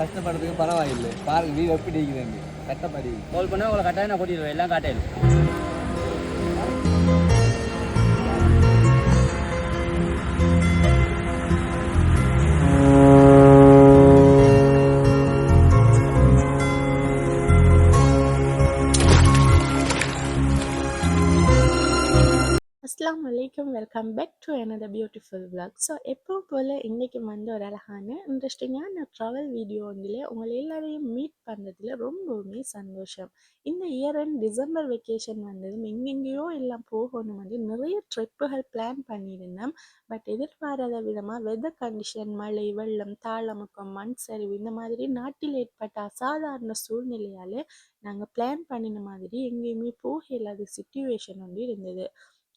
கஷ்டப்படுறதுக்கு பரவாயில்லை. பாருங்க வீடு எப்படி இருக்குதுங்க. கட்டப்படி கால் பண்ணால் உங்களை கட்டாயம் நான் கூட்டிடுவேன் எல்லாம் காட்டையில். வெல்கம் பேக் டு எனது பியூட்டிஃபுல் விளாக் ஸோ எப்பவும் போல் இன்றைக்கி வந்து ஒரு அழகான இன்ட்ரெஸ்டிங்கான ட்ராவல் வீடியோ ஒன்றில் உங்களை எல்லாரையும் மீட் பண்ணுறதுல ரொம்பவுமே சந்தோஷம். இந்த இயர் அண்ட் டிசம்பர் வெக்கேஷன் வந்ததும் எங்கெங்கேயோ எல்லாம் போகணும் வந்து நிறைய ட்ரிப்புகள் பிளான் பண்ணியிருந்தோம். பட் எதிர்பாராத விதமாக வெதர் கண்டிஷன் மழை வெள்ளம் தாளமுக்கம் மண் சரிவு இந்த மாதிரி நாட்டில் ஏற்பட்ட அசாதாரண சூழ்நிலையால் நாங்கள் பிளான் பண்ணின மாதிரி எங்கேயுமே போக இல்லாத சுச்சுவேஷன் வந்து இருந்தது.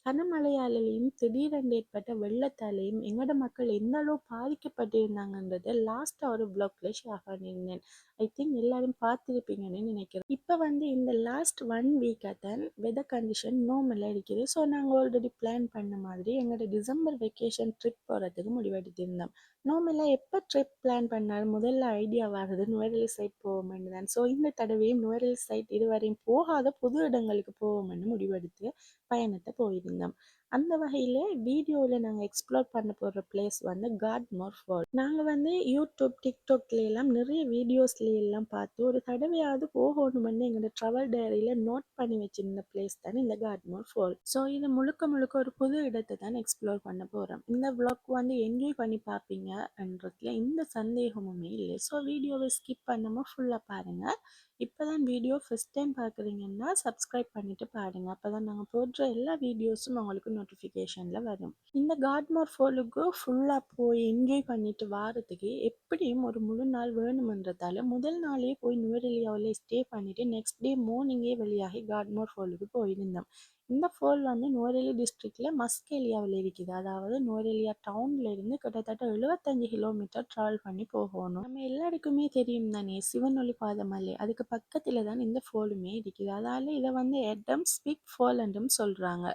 கனமழையாலையும் திடீரென்று ஏற்பட்ட வெள்ளத்தாலையும் எங்களோட மக்கள் எந்த அளவு பாதிக்கப்பட்டிருந்தாங்கன்றதை லாஸ்ட்டாக ஒரு பிளாக்ல ஷேர் பண்ணியிருந்தேன். ஐ திங்க் எல்லாரும் பார்த்துருப்பீங்கன்னு நினைக்கிறேன். இப்போ வந்து இந்த லாஸ்ட் ஒன் வீக்காக தான் வெதர் கண்டிஷன் நார்மலாக இருக்குது. ஸோ நாங்கள் ஆல்ரெடி பிளான் பண்ண மாதிரி எங்களோட டிசம்பர் வெக்கேஷன் ட்ரிப் போகிறதுக்கு முடிவெடுத்திருந்தோம் நார்மலாக எப்போ ட்ரிப் பிளான் பண்ணாலும் முதல்ல ஐடியா வருது நுவரல் சைட் போவோம்னு தான். ஸோ இந்த தடவையும் நுவரல் சைட் இதுவரையும் போகாத புது இடங்களுக்கு போவோம்னு முடிவெடுத்து பயணத்தை போயிருந்தோம். அந்த வகையில் வீடியோவில் நாங்கள் எக்ஸ்ப்ளோர் பண்ண போகிற பிளேஸ் வந்து காட்மோர் ஃபால் நாங்கள் வந்து யூடியூப் டிக்டாக்லாம் நிறைய வீடியோஸ்லாம் எல்லாம் பார்த்து ஒரு தடவையாவது போகணும்னு எங்களோட ட்ராவல் டைரியில் நோட் பண்ணி வச்சிருந்த பிளேஸ் தானே இந்த காட்மோர் ஃபால் ஸோ இது முழுக்க முழுக்க ஒரு புது இடத்தை தான் எக்ஸ்ப்ளோர் பண்ண போகிறோம் இந்த விளாக் வந்து என்ஜாய் பண்ணி பார்ப்பீங்கன்றதுல எந்த சந்தேகமுமே இல்லை. ஸோ வீடியோவை ஸ்கிப் பண்ணாமல் ஃபுல்லாக பாருங்கள் இப்போ தான் வீடியோ ஃபஸ்ட் டைம் பார்க்குறீங்கன்னா சப்ஸ்கிரைப் பண்ணிவிட்டு பாருங்க. அப்போ தான் நாங்கள் போடுற எல்லா வீடியோஸும் உங்களுக்கு நோட்டிஃபிகேஷனில் வரும். இந்த காட்மோர் ஃபோலுக்கு ஃபுல்லாக போய் என்ஜாய் பண்ணிட்டு வாரத்துக்கு எப்படியும் ஒரு முழு நாள் வேணுமன்றதால முதல் நாளே போய் நுவரெலியாவில் ஸ்டே பண்ணிவிட்டு நெக்ஸ்ட் டே மார்னிங்கே வெளியாகி காட்மோர் ஃபோலுக்கு போயிருந்தோம். இந்த ஃபோல் வந்து நுவரெலி டிஸ்ட்ரிக்டில் மஸ்கேலியாவில் இருக்குது. அதாவது நுவரெலியா டவுன்லேருந்து கிட்டத்தட்ட எழுபத்தஞ்சு கிலோமீட்டர் ட்ராவல் பண்ணி போகணும். நம்ம எல்லாருக்குமே தெரியும் தானே சிவனொலி பாதமலை அதுக்கு பக்கத்தில் தான் இந்த ஃபோலுமே இருக்குது. அதால இதை வந்து எடம்ஸ் பிக் ஃபோல் என்றும் சொல்கிறாங்க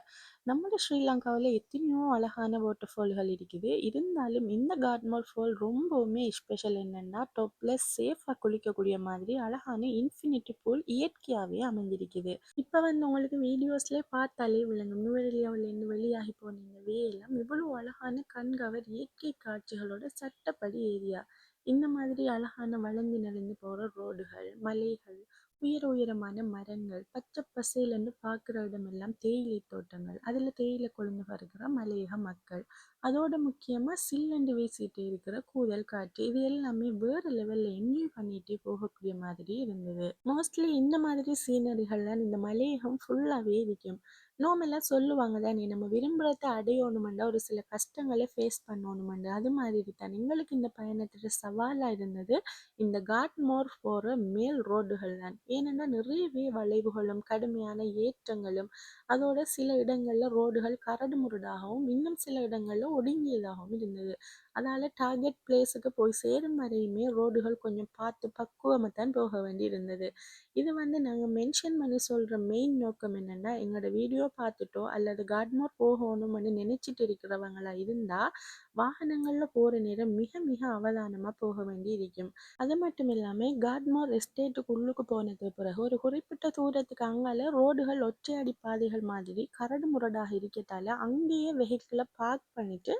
நம்ம ஸ்ரீலங்காவில் எத்தனையோ அழகான வாட்டர் ஃபால்கள் இருக்குது. இருந்தாலும் இந்த காட்மோர் ஃபால் ரொம்பவுமே ஸ்பெஷல் என்னன்னா டாப்ல சேஃபாக குளிக்கக்கூடிய மாதிரி அழகான இன்ஃபினிட்டி பூல் இயற்கையாகவே அமைஞ்சிருக்குது இப்போ வந்து உங்களுக்கு வீடியோஸ்லேயே பார்த்தாலே விளங்கும். நுவரெலியாவிலேருந்து வெளியாகி போனீங்க இந்த வேலம் இவ்வளோ அழகான கண்கவர் இயற்கை காட்சிகளோட சட்டப்படி ஏரியா. இந்த மாதிரி அழகான வளர்ந்து நிறைந்து போகிற ரோடுகள் மலைகள் உயர உயரமான மரங்கள் பச்சை பசேலன்னு பார்க்குற இடமெல்லாம் தேயிலை தோட்டங்கள். அதில் தேயிலை கொழுந்து வருகிற மலையக மக்கள். அதோட முக்கியமாக சில்லண்டு வீசிட்டு இருக்கிற கூதல் காற்று. இது எல்லாமே வேறு லெவலில் என்ஜாய் பண்ணிட்டு போகக்கூடிய மாதிரி இருந்தது. மோஸ்ட்லி இந்த மாதிரி சீனரிகள்லாம் இந்த மலையகம் ஃபுல்லாகவே இருக்கும் நார்மலாக சொல்லுவாங்க தானே நம்ம விரும்புகிறத அடையணுமெண்டா ஒரு சில கஷ்டங்களை ஃபேஸ் பண்ணணுமெண்டா அது மாதிரி தான் எங்களுக்கு இந்த பயணத்துல சவாலாக இருந்தது இந்த காட்மோர் போகிற மேல் ரோடுகள் தான். ஏனென்னா நிறையவே வளைவுகளும் கடுமையான ஏற்றங்களும் அதோட சில இடங்களில் ரோடுகள் கரடு முரடாகவும் இன்னும் சில இடங்களில் ஒடுங்கியதாகவும் இருந்தது. அதால் டார்கெட் பிளேஸுக்கு போய் சேரும் வரையுமே ரோடுகள் கொஞ்சம் பார்த்து பக்குவமாக தான் போக வேண்டி இருந்தது இது வந்து நாங்கள் மென்ஷன் பண்ணி சொல்கிற மெயின் நோக்கம் என்னென்னா எங்களோட வீடியோ பார்த்துட்டோ அல்லது காட்மோர் போகணும்னு நினச்சிட்டு இருக்கிறவங்களா இருந்தால் வாகனங்களில் போகிற நேரம் மிக மிக அவதானமாக போக வேண்டி இருக்கும் அது மட்டும் இல்லாமல் காட்மோர் எஸ்டேட்டுக்கு உள்ளுக்கு போனதுக்கு பிறகு ஒரு குறிப்பிட்ட தூரத்துக்கு அங்கால ரோடுகள் ஒற்றையடி பாதைகள் மாதிரி கரடு முரடாக இருக்கத்தால அங்கேயே வெஹிக்கிளை பார்க் பண்ணிட்டு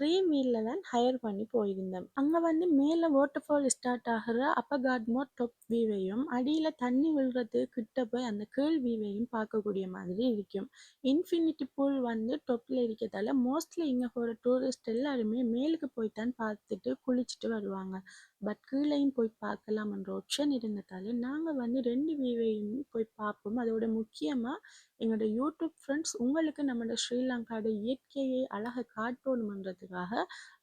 த்ரீ மீலில் தான் ஹையர் பண்ணி போயிருந்தோம் அங்கே வந்து மேலே வாட்டர்ஃபால் ஸ்டார்ட் ஆகிற அப்பர் டொப் டாப் வியூவையும் அடியில் தண்ணி விழுறது கிட்ட போய் அந்த கீழ் வியூவையும் பார்க்கக்கூடிய மாதிரி இருக்கும். இன்ஃபினிட்டி பூல் வந்து டொப்பில் இருக்கிறதால மோஸ்ட்லி இங்கே போகிற டூரிஸ்ட் எல்லாருமே மேலுக்கு போய் தான் பார்த்துட்டு குளிச்சுட்டு வருவாங்க. பட் கீழேயும் போய் பார்க்கலாம்ன்ற ஆப்ஷன் இருந்ததால் நாங்கள் வந்து ரெண்டு வியூவையும் போய் பார்ப்போம். அதோட முக்கியமாக எங்களோட யூடியூப் ஃப்ரெண்ட்ஸ் உங்களுக்கு நம்மளோட ஸ்ரீலங்காவோட இயற்கையை அழகை காட்டணுமன்றதுக்காக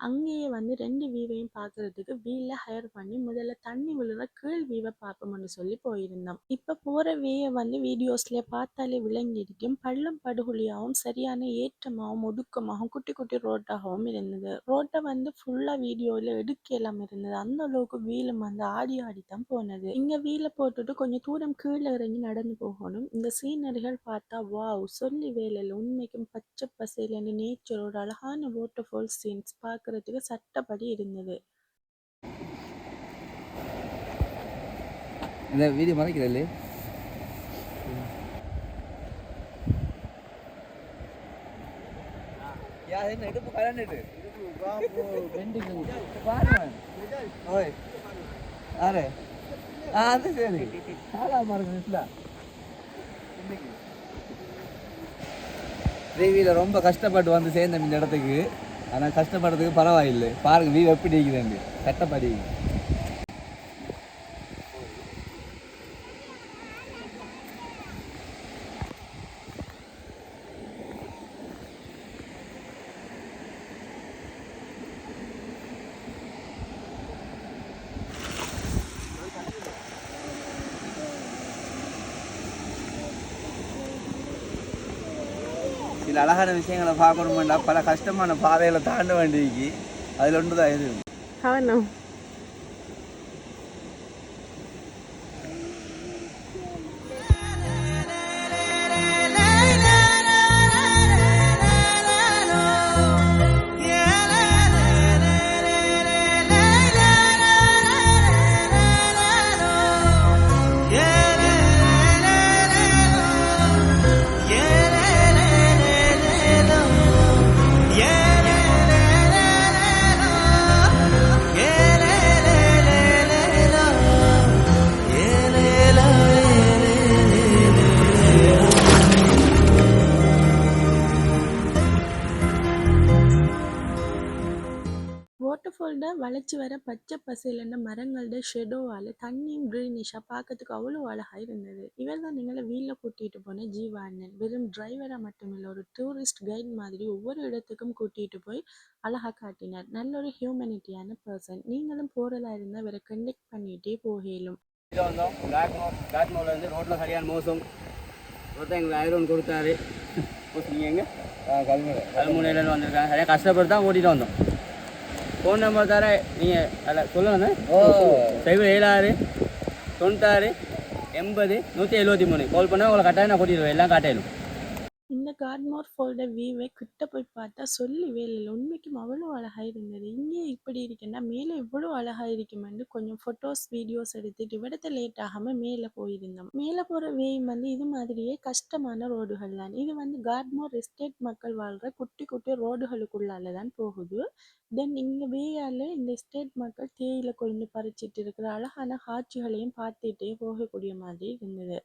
அங்கேயே வந்து ரெண்டு வியூவையும் பார்க்கறதுக்கு வீல ஹையர் பண்ணி முதல்ல தண்ணி விழுற கீழ் வீவை பார்ப்போம்னு சொல்லி போயிருந்தோம். இப்போ போகிற வீயை வந்து வீடியோஸ்ல பார்த்தாலே விளங்கியிருக்கும். பள்ளம் படுகொலியாகவும் சரியான ஏற்றமாகவும் ஒடுக்கமாகவும் குட்டி குட்டி ரோட்டாகவும் இருந்தது. ரோட்டை வந்து ஃபுல்லாக வீடியோவில் எடுக்கலாம் இருந்தது. அந்த அளவுக்கு வீலும் வந்து ஆடி ஆடி தான் போனது. இங்கே வீலை போட்டுட்டு கொஞ்சம் தூரம் கீழே இறங்கி நடந்து போகணும். இந்த சீனரிகள் பார்த்தா வாவ் சொல்லி வேலையில் உண்மைக்கும் பச்சை பசேலன்னு நேச்சரோட அழகான வாட்டர் ஃபால் சீன்ஸ் பார்க்கறதுக்கு சட்டப்படி இருந்தது. இந்த வீடியோ மறைக்கிறல்ல யா என்ன இடுப்பு கலண்டுட்டு பாருங்க. ஓய். ஆரே ஆ அது சரி. ஆளா பாருங்க தேவியில் ரொம்ப கஷ்டப்பட்டு வந்து சேர்ந்தேன் இந்த இடத்துக்கு. ஆனால் கஷ்டப்படுறதுக்கு பரவாயில்லை. பாருங்க வீடு எப்படி இருக்குதுங்க கட்டப்படி. இந்த அழகான விஷயங்களை பார்க்கணுமெண்டா பல கஷ்டமான பாதைகளை தாண்ட வேண்டியிருக்கு. அதில் ஒன்று தான் இது பச்சை பசேலண்ட மரங்களோட ஷெடோவால் தண்ணியும் க்ரீனிஷாக பார்க்கறதுக்கு அவ்வளோ அழகாக இருந்தது. இவர் தான் நீங்களை வீட்டில் கூட்டிகிட்டு போன ஜீவா அண்ணன். வெறும் டிரைவராக மட்டுமில்லை ஒரு டூரிஸ்ட் கைட் மாதிரி ஒவ்வொரு இடத்துக்கும் கூட்டிகிட்டு போய் அழகாக காட்டினார். நல்ல ஒரு ஹியூமனிட்டியான பர்சன் நீங்களும் போகிறதா இருந்தால் இவரை கண்டெக்ட் பண்ணிகிட்டே போகலும். வந்தோம். இருந்து ரோட்டில் சரியான மோசம். ஒருத்தன் எங்களுக்கு ஐரோன் கொடுத்தாரு. நீங்கள் எங்கே? கல்முறை கல்முனையிலேருந்து வந்திருக்காங்க. சரியாக கஷ்டப்பட்டு தான் ஓட்டிகிட்டு வந்தோம். ஃபோன் நம்பர் தர நீங்கள் அதில் சொல்லுங்க சைபர் ஏழாறு தொண்ணூத்தாறு எண்பது நூற்றி எழுபத்தி மூணு. கால் பண்ணால் உங்களை கட்டாயம் நான் கூட்டிடுவேன் எல்லாம் காட்டையிலும் இந்த கார்ட்மோர் ஃபோல்டர் வியூவை கிட்ட போய் பார்த்தா சொல்லவே இல்லை உண்மைக்கும் அவ்வளோ அழகாக இருந்தது இங்கே இப்படி இருக்குன்னா மேலே இவ்வளோ அழகாக இருக்குமென்று கொஞ்சம் ஃபோட்டோஸ் வீடியோஸ் எடுத்துட்டு விடத்த லேட் ஆகாமல் மேலே போயிருந்தோம் மேலே போகிற வேயும் வந்து இது மாதிரியே கஷ்டமான ரோடுகள் தான் இது வந்து கார்ட்மோர் எஸ்டேட் மக்கள் வாழ்கிற குட்டி குட்டி ரோடுகளுக்குள்ளால தான் போகுது தென் இங்கே வேயால் இந்த எஸ்டேட் மக்கள் தேயிலை கொழுந்து பறிச்சிட்டு இருக்கிற அழகான காட்சிகளையும் பார்த்துட்டே போகக்கூடிய மாதிரி இருந்தது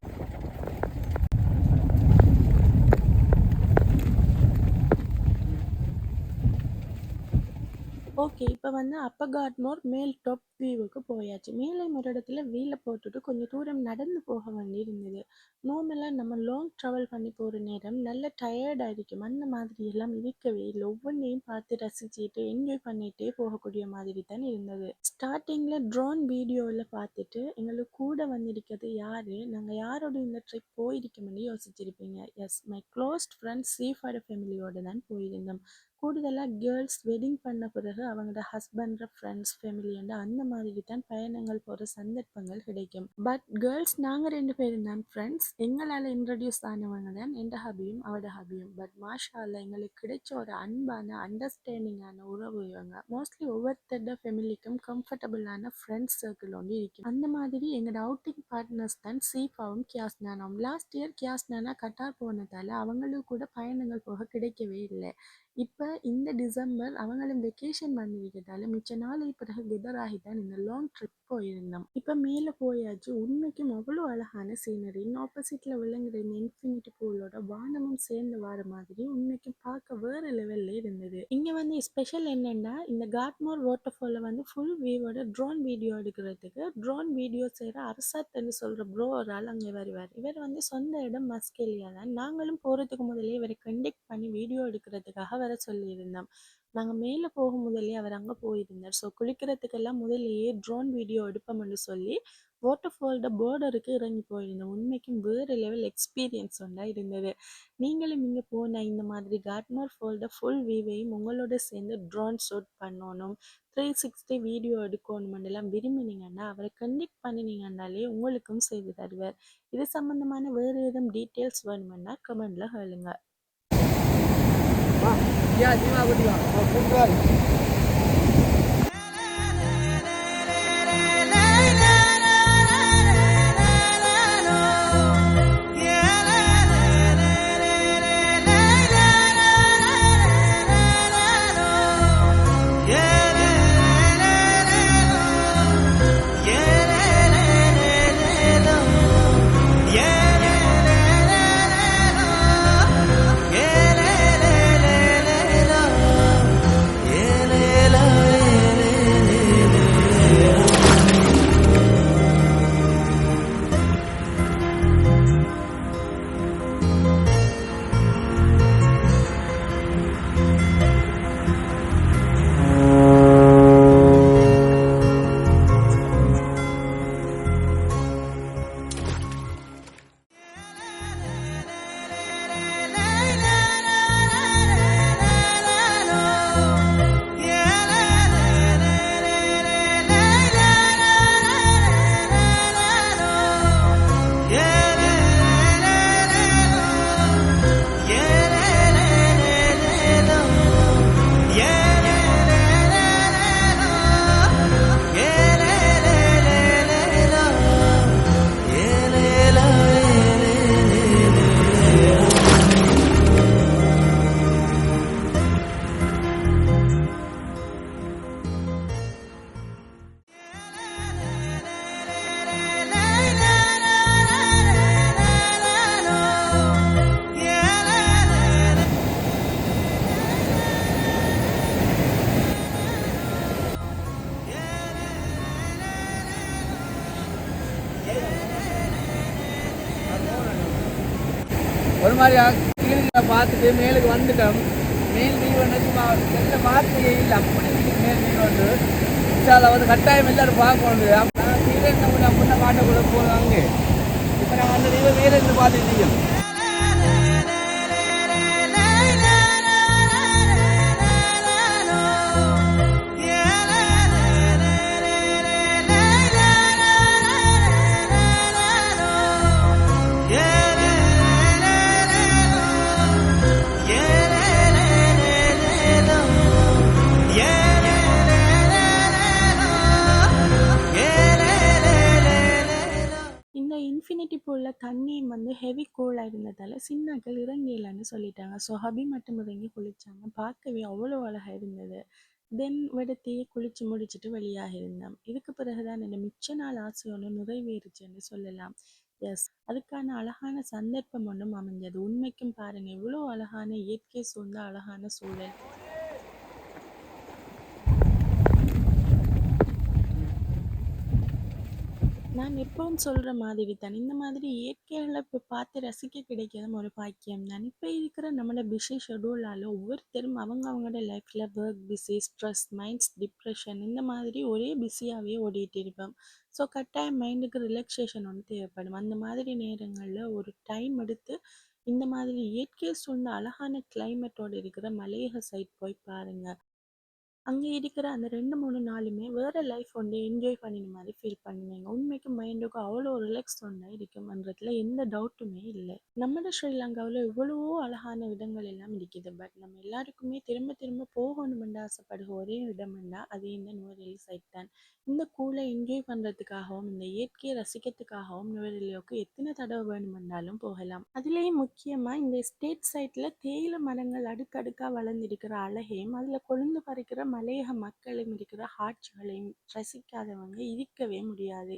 ஓகே இப்போ வந்து அப்ப காட்மோர் மேல் டாப் வியூவுக்கு போயாச்சு. மேலே ஒரு இடத்துல வீலை போட்டுட்டு கொஞ்சம் தூரம் நடந்து போக வேண்டியிருந்தது. நார்மலாக நம்ம லாங் ட்ராவல் பண்ணி போகிற நேரம் நல்ல டயர்டாக இருக்கும் அந்த மாதிரி எல்லாம் இருக்கவே இல்லை. ஒவ்வொன்றையும் பார்த்து ரசிச்சுட்டு என்ஜாய் பண்ணிகிட்டே போகக்கூடிய மாதிரி தான் இருந்தது. ஸ்டார்டிங்கில் ட்ரோன் வீடியோவில் பார்த்துட்டு எங்களுக்கு கூட வந்திருக்கிறது யார்? நாங்கள் யாரோட இந்த ட்ரிப் போயிருக்கோம்னு யோசிச்சிருப்பீங்க. எஸ் மை க்ளோஸ்ட் ஃப்ரெண்ட்ஸ் சீஃபாட ஃபேமிலியோட தான் போயிருந்தோம். கூடுதலாக கேர்ள்ஸ் வெட்டிங் பண்ண பிறகு அவங்களோட ஹஸ்பண்ட் ஃப்ரெண்ட்ஸ் ஃபேமிலியோட அந்த மாதிரி தான் பயணங்கள் போகிற சந்தர்ப்பங்கள் கிடைக்கும். பட் கேர்ள்ஸ் நாங்கள் ரெண்டு பேரும் தான் ஃப்ரெண்ட்ஸ் எங்களால் இன்ட்ரடியூஸ் ஆனவங்க தான் எந்த ஹபியும் அவட ஹபியும். பட் மாஷால எங்களுக்கு கிடைச்ச ஒரு அன்பான அண்டர்ஸ்டாண்டிங்கான உறவு இவங்க. மோஸ்ட்லி ஒவ்வொருத்தரோட ஃபேமிலிக்கும் கம்ஃபர்டபுளான ஃப்ரெண்ட்ஸ் சர்க்கிள் ஒன்று இருக்கும் அந்த மாதிரி எங்களோட அவுட்டிங் பார்ட்னர்ஸ் தான் சீஃபாவும் கியாஸ்னானும் லாஸ்ட் இயர் கியாஸ்னானா கட்டார் போனதால் அவங்களுக்கு கூட பயணங்கள் போக கிடைக்கவே இல்லை. இப்போ இந்த டிசம்பர் அவங்களும் வெக்கேஷன் பண்ணிருக்கிறதால மிச்ச நாள் பிறகு கெதராகி தான் இந்த லாங் ட்ரிப் போயிருந்தோம். இப்போ மேலே போயாச்சு. உண்மைக்கும் அவ்வளோ அழகான சீனரி இன்னும் ஆப்போசிட்டில் விளங்குற இந்த இன்ஃபினிட்டி பூலோட வானமும் சேர்ந்து வர மாதிரி உண்மைக்கும் பார்க்க வேறு லெவலில் இருந்தது. இங்கே வந்து ஸ்பெஷல் என்னென்னா இந்த காட்மோர் வாட்டர் ஃபாலில் வந்து ஃபுல் வியூவோட ட்ரோன் வீடியோ எடுக்கிறதுக்கு ட்ரோன் வீடியோ செய்கிற அரசாத்ன்னு சொல்கிற ப்ரோ ஒரு ஆள் அங்கே வருவார் இவர். வந்து சொந்த இடம் மஸ்கேலியா தான் நாங்களும் போகிறதுக்கு முதலே இவரை கண்டெக்ட் பண்ணி வீடியோ எடுக்கிறதுக்காக வர சொல்லியிருந்தோம் நாங்கள் மேலே போகும் முதலே அவர் அங்கே போயிருந்தார். ஸோ குளிக்கிறதுக்கெல்லாம் முதலேயே ட்ரோன் வீடியோ எடுப்போம்னு சொல்லி வாட்டர் ஃபால்ட பார்டருக்கு இறங்கி போயிருந்தோம் உண்மைக்கும் வேறு லெவல் எக்ஸ்பீரியன்ஸ் ஒன்றா இருந்தது. நீங்களும் இங்கே போன இந்த மாதிரி காட்மர் ஃபால்ட ஃபுல் வியூவையும் உங்களோட சேர்ந்து ட்ரோன் ஷூட் பண்ணணும் த்ரீ சிக்ஸ்டி வீடியோ எடுக்கணுமெல்லாம் விரும்பினீங்கன்னா அவரை கண்டெக்ட் பண்ணினீங்கன்னாலே உங்களுக்கும் செய்து தருவார். இது சம்மந்தமான வேறு எதுவும் டீட்டெயில்ஸ் வேணுமென்னா கமெண்டில் கேளுங்க या जीवा बुढ़िया மாதிரி கீழே பார்த்துட்டு மேலுக்கு வந்துட்டோம். மேல் வியூ வந்து சும்மா நல்ல வார்த்தையே இல்லை. அப்படி மேல் வியூ வந்து. இன்ஷால்ல வந்து கட்டாயம் எல்லாரும் பார்க்கணும் அப்போ நான் கீழே நம்ம முன்ன மாட்டக்குள்ள போகிறோம் அங்கே இப்போ நான் வந்து நீங்கள் மேலே இருந்து பார்த்துட்டு இன்ஃபினிட்டி பூலில் தண்ணி வந்து ஹெவி கூலாக இருந்ததால் சின்னாக்கள் இறங்கிடலான்னு சொல்லிட்டாங்க. ஸோ ஹபி மட்டும் இறங்கி குளித்தாங்க பார்க்கவே அவ்வளோ அழகாக இருந்தது. தென் விடத்தையே குளித்து முடிச்சுட்டு வெளியாக இருந்தோம். இதுக்கு பிறகு தான் இந்த மிச்ச நாள் ஆசை ஒன்று நிறைவேறுச்சுன்னு சொல்லலாம். எஸ் அதுக்கான அழகான சந்தர்ப்பம் ஒன்றும் அமைஞ்சது. உண்மைக்கும் பாருங்கள் இவ்வளோ அழகான இயற்கை சூழ்ந்த அழகான சூழல். நான் எப்பவும் சொல்கிற மாதிரி தான். இந்த மாதிரி இயற்கையில் இப்போ பார்த்து ரசிக்க கிடைக்கிறதும் ஒரு பாக்கியம் தான். இப்போ இருக்கிற நம்மளோட பிஸி ஷெடியூலால் ஒவ்வொருத்தரும் அவங்க அவங்களோட லைஃப்பில் work busy stress minds depression இந்த மாதிரி ஒரே பிஸியாகவே ஓடிட்டு இருப்போம். ஸோ கட்டாயம் மைண்டுக்கு ரிலாக்ஸேஷன் ஒன்று தேவைப்படும். அந்த மாதிரி நேரங்களில் ஒரு டைம் எடுத்து இந்த மாதிரி இயற்கை சூழ்ந்த அழகான கிளைமேட்டோடு இருக்கிற மலையக சைட் போய் பாருங்கள் அங்கே இருக்கிற அந்த ரெண்டு மூணு நாளுமே வேறு லைஃப் வந்து என்ஜாய் பண்ணின மாதிரி ஃபீல் பண்ணுவேங்க. உண்மைக்கும் மைண்டுக்கும் அவ்வளோ ரிலாக்ஸ் ஒன்று இருக்கும்ன்றதுல எந்த டவுட்டுமே இல்லை. நம்ம ஸ்ரீலங்காவில் எவ்வளவோ அழகான இடங்கள் எல்லாம் இருக்குது. பட் நம்ம எல்லாருக்குமே திரும்ப திரும்ப போகணுமென்று ஆசைப்படுகிற ஒரே இடமெண்டா அது இந்த நுவரெலி சைட் தான். இந்த கூலை என்ஜாய் பண்ணுறதுக்காகவும் இந்த இயற்கையை ரசிக்கிறதுக்காகவும் நுவரெலியோக்கு எத்தனை தடவை வேணுமென்றாலும் போகலாம். அதுலேயும் முக்கியமாக இந்த ஸ்டேட் சைட்டில் தேயிலை மரங்கள் அடுக்கடுக்காக வளர்ந்திருக்கிற அழகையும் அதில் கொழுந்து பறிக்கிற மலையக மக்களும் இருக்கிற காட்சிகளையும் ரசிக்காதவங்க இருக்கவே முடியாது.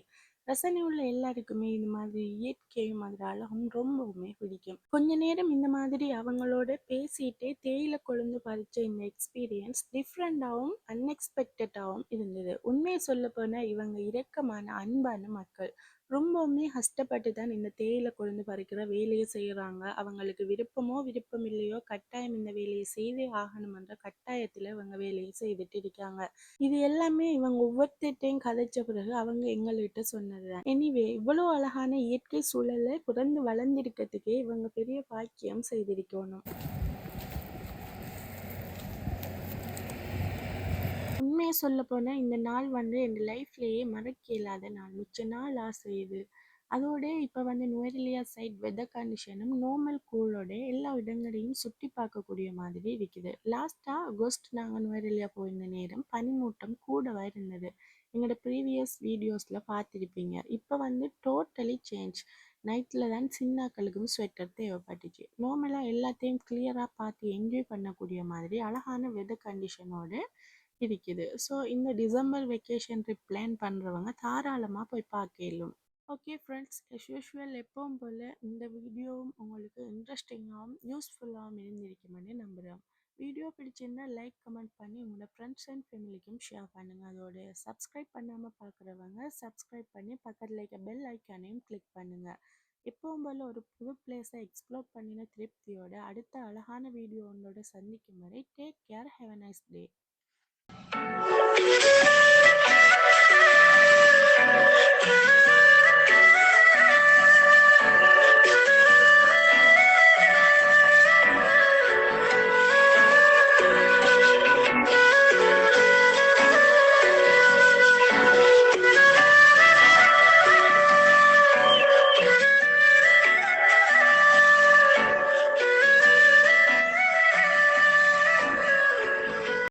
ரசனை உள்ள எல்லாருக்குமே இந்த மாதிரி இயற்கையும் அதில் அழகும் ரொம்பவுமே பிடிக்கும். கொஞ்ச நேரம் இந்த மாதிரி அவங்களோட பேசிட்டே தேயிலை கொழுந்து பறிச்ச இந்த எக்ஸ்பீரியன்ஸ் டிஃப்ரெண்டாகவும் அன்எக்ஸ்பெக்டடாகவும் இருந்தது. உண்மையை சொல்ல போனால் இவங்க இரக்கமான அன்பான மக்கள். ரொம்பவுமே கஷ்டப்பட்டு தான் இந்த தேயிலை கொழுந்து பறிக்கிற வேலையை செய்கிறாங்க அவங்களுக்கு விருப்பமோ விருப்பம் இல்லையோ கட்டாயம் இந்த வேலையை செய்தே ஆகணுமென்ற கட்டாயத்தில் இவங்க வேலையை செய்துட்டு இருக்காங்க. இது எல்லாமே இவங்க ஒவ்வொருத்தையும் கதைச்ச பிறகு அவங்க எங்கள்கிட்ட சொன்னது தான் எனிவே இவ்வளோ அழகான இயற்கை சூழலை பிறந்து வளர்ந்திருக்கிறதுக்கே இவங்க பெரிய பாக்கியம் செய்திருக்கணும். உண்மையை சொல்ல போனால் இந்த நாள் வந்து என் லைஃப்லேயே மறக்க இயலாத நாள். மிச்ச நாள் ஆசை இது. அதோட இப்போ வந்து நுவரெலியா சைட் வெதர் கண்டிஷனும் நார்மல் கூலோட எல்லா இடங்களையும் சுற்றி பார்க்கக்கூடிய மாதிரி இருக்குது. லாஸ்ட்டாக அகஸ்ட் நாங்கள் நுவரெலியா போயிருந்த நேரம் பனிமூட்டம் கூடவாக இருந்தது. எங்களோட ப்ரீவியஸ் வீடியோஸில் பார்த்துருப்பீங்க. இப்போ வந்து டோட்டலி சேஞ்ச் நைட்டில் தான் சின்னாக்களுக்கும் ஸ்வெட்டர் தேவைப்பட்டுச்சு. நார்மலாக எல்லாத்தையும் கிளியராக பார்த்து என்ஜாய் பண்ணக்கூடிய மாதிரி அழகான வெதர் கண்டிஷனோட இருக்குது. ஸோ இந்த டிசம்பர் வெக்கேஷன் ட்ரிப் பிளான் பண்ணுறவங்க தாராளமாக போய் பார்க்க இயலும் ஓகே ஃப்ரெண்ட்ஸ் எஸ் யூஷுவல் எப்பவும் போல் இந்த வீடியோவும் உங்களுக்கு இன்ட்ரெஸ்டிங்காகவும் யூஸ்ஃபுல்லாகவும் இருந்திருக்குமென்னு நம்புகிறோம் வீடியோ பிடிச்சிருந்தா லைக் கமெண்ட் பண்ணி உங்களோட ஃப்ரெண்ட்ஸ் அண்ட் ஃபேமிலிக்கும் ஷேர் பண்ணுங்கள் அதோட சப்ஸ்கிரைப் பண்ணாமல் பார்க்குறவங்க சப்ஸ்கிரைப் பண்ணி பக்கத்தில் இருக்க பெல் ஐக்கானையும் கிளிக் பண்ணுங்கள் எப்பவும் போல் ஒரு புது பிளேஸை எக்ஸ்ப்ளோர் பண்ணின திருப்தியோட அடுத்த அழகான வீடியோ உங்களோட சந்திக்கும் வரை take care have a nice day thank you